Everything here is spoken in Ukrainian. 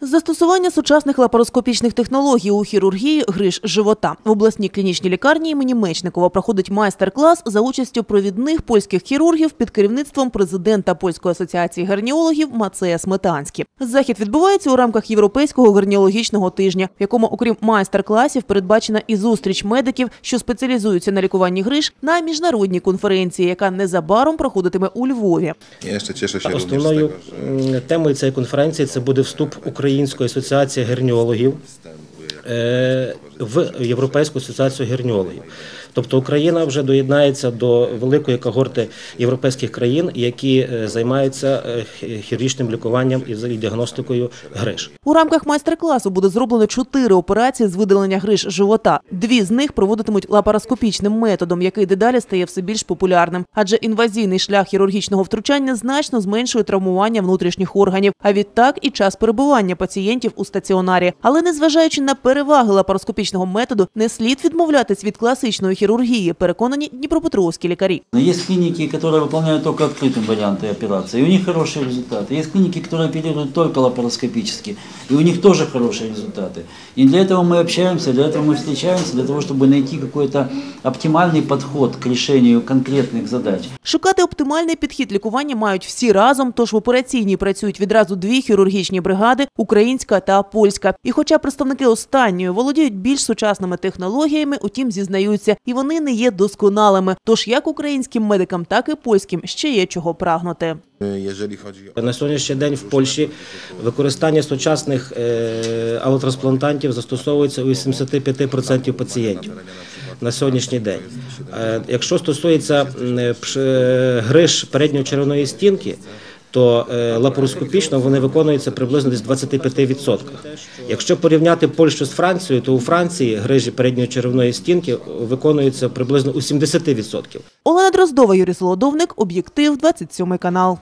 Застосування сучасних лапароскопічних технологій у хірургії гриж живота в обласній клінічній лікарні імені Мечникова проходить майстер-клас за участю провідних польських хірургів під керівництвом президента польської асоціації герніологів Мацея Сметанські. Захід відбувається у рамках європейського герніологічного тижня, в якому, окрім майстер-класів, передбачена і зустріч медиків, що спеціалізуються на лікуванні гриж, на міжнародній конференції, яка незабаром проходитиме у Львові. Основною темою цієї конференції це буде вступ Української асоціації герніологів е, в Європейську асоціацію герніологів. Тобто Україна вже доєднається до великої когорти європейських країн, які е, займаються е, хірургічним лікуванням і взагалі діагностикою гриж. У рамках майстер-класу буде зроблено чотири операції з видалення гриж живота. Дві з них проводитимуть лапароскопічним методом, який дедалі стає все більш популярним. Адже інвазійний шлях хірургічного втручання значно зменшує травмування внутрішніх органів, а відтак і час перебування пацієнтів у стаціонарі. Але незважаючи на переваги лапароскопічного методу, не слід відмовлятись від класичної хірургії, переконані дніпропетровські лікарі. Но Есть клиники, которые выполняют только открытым варианты операции, и у них хорошие результаты. Есть клиники, которые оперируют только лапароскопически, и у них тоже хорошие результаты. И для этого мы общаемся, для этого мы встречаемся, для того, чтобы найти какой-то оптимальный подход к решению конкретных задач. Шукати оптимальний підхід лікування мають всі разом, тож в операційній працюють відразу дві хірургічні бригади – українська та польська. І хоча представники останньої володіють більш сучасними технологіями, утім зізнаються, і вони не є досконалими. Тож як українським медикам, так і польським ще є чого прагнути. На сьогоднішній день в Польщі використання сучасних е, алотрансплантантів застосовується у 85% пацієнтів на сьогоднішній день. Е, Якщо стосується е, гриж передньої черевної стінки, то е, лапароскопічно вони виконуються приблизно десь в 25%. Якщо порівняти Польщу з Францією, то у Франції грижі передньої черевної стінки виконуються приблизно у 70%. Олена Дроздова, Юрій Солодовник, Об'єктив, 27 канал.